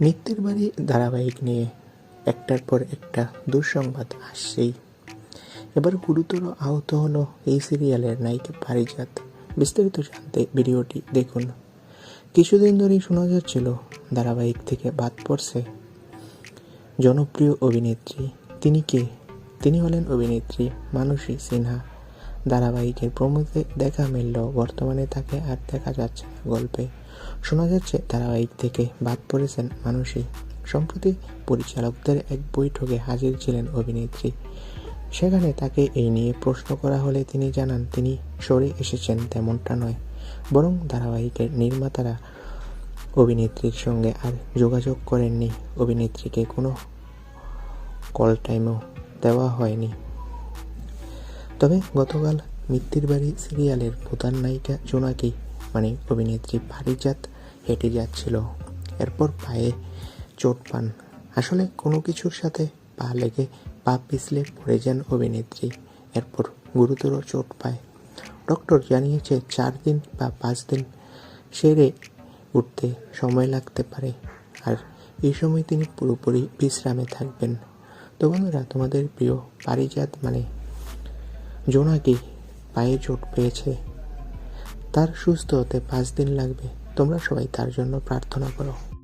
মিত্তির বাড়ি ধারাবাহিক নিয়ে একটার পর একটা দুঃসংবাদ আসছেই। এবার গুরুতর আহত হলো এই সিরিয়ালের নায়িকা পারিজাত বিস্তারিত জানতে ভিডিওটি দেখুন। কিছুদিন ধরেই শোনা যাচ্ছিল, ধারাবাহিক থেকে বাদ পড়ছে জনপ্রিয় অভিনেত্রী। তিনি কে? তিনি হলেন অভিনেত্রী মানসী সিনহা। ধারাবাহিকের প্রমোতে দেখা মিললেও বর্তমানে তাকে আর দেখা যাচ্ছে না গল্পে। শোনা যাচ্ছে ধারাবাহিক থেকে বাদ পড়েছেন মানুষই সম্প্রতি পরিচালকদের এক বৈঠকে হাজির ছিলেন অভিনেত্রী। সেখানে তাকে এই নিয়ে প্রশ্ন করা হলে তিনি জানান, তিনি সরে এসেছেন তেমনটা নয়। বরং ধারাবাহিকের নির্মাতারা অভিনেত্রীর সঙ্গে আর যোগাযোগ করেননি। অভিনেত্রীকে কোনো কল টাইমও দেওয়া হয়নি। তবে গতকাল মিত্তির বাড়ি সিরিয়ালের প্রধান নায়িকা জোনাকি মানে অভিনেত্রী পারিজাত হেঁটে যাচ্ছিল। এরপর পায়ে চোট পান। আসলে কোনো কিছুর সাথে পা লেগে পা পিছলে পড়ে যান অভিনেত্রী। এরপর গুরুতর চোট পায়। ডক্টর জানিয়েছে, চার দিন বা পাঁচ দিন সেরে উঠতে সময় লাগতে পারে। আর এই সময় তিনি পুরোপুরি বিশ্রামে থাকবেন। তো বন্ধুরা, তোমাদের প্রিয় পারিজাত মানে জোনাকি পায়ে চোট পেয়েছে। তার সুস্থ হতে পাঁচ দিন লাগবে। তোমরা সবাই তার জন্য প্রার্থনা করো।